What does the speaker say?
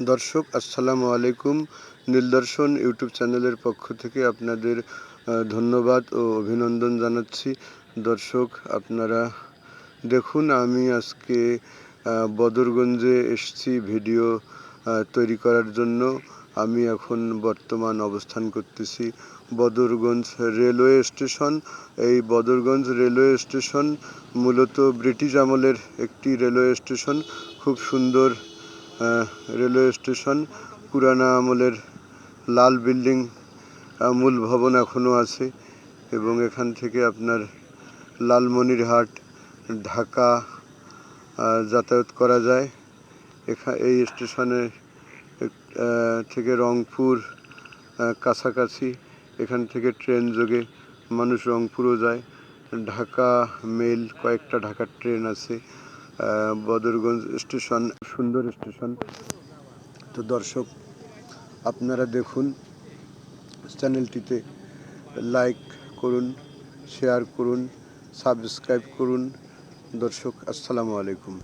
দর্শক, আসসালামু আলাইকুম। নীলদর্শন ইউটিউব চ্যানেলের পক্ষ থেকে আপনাদের ধন্যবাদ ও অভিনন্দন জানাচ্ছি। দর্শক, আপনারা দেখুন, আমি আজকে বদরগঞ্জে এসেছি ভিডিও তৈরি করার জন্য। আমি এখন বর্তমান অবস্থান করতেছি বদরগঞ্জ রেলওয়ে স্টেশন। এই বদরগঞ্জ রেলওয়ে স্টেশন মূলত ব্রিটিশ আমলের একটি রেলওয়ে স্টেশন। খুব সুন্দর রেলওয়ে স্টেশন। পুরানা আমলের লাল বিল্ডিং মূল ভবন এখনও আছে এবং এখান থেকে আপনার লালমনিরহাট, ঢাকা যাতায়াত করা যায়। এখা, এই স্টেশনে থেকে রংপুর কাছাকাছি এখান থেকে ট্রেন যোগে মানুষ রংপুরও যায়। ঢাকা মেল, কয়েকটা ঢাকার ট্রেন আছে। বদরগঞ্জ স্টেশন, সুন্দর স্টেশন। তো দর্শক, আপনারা দেখুন, চ্যানেলটিতে লাইক করুন শেয়ার করুন সাবস্ক্রাইব করুন। দর্শক, আসসালামু আলাইকুম।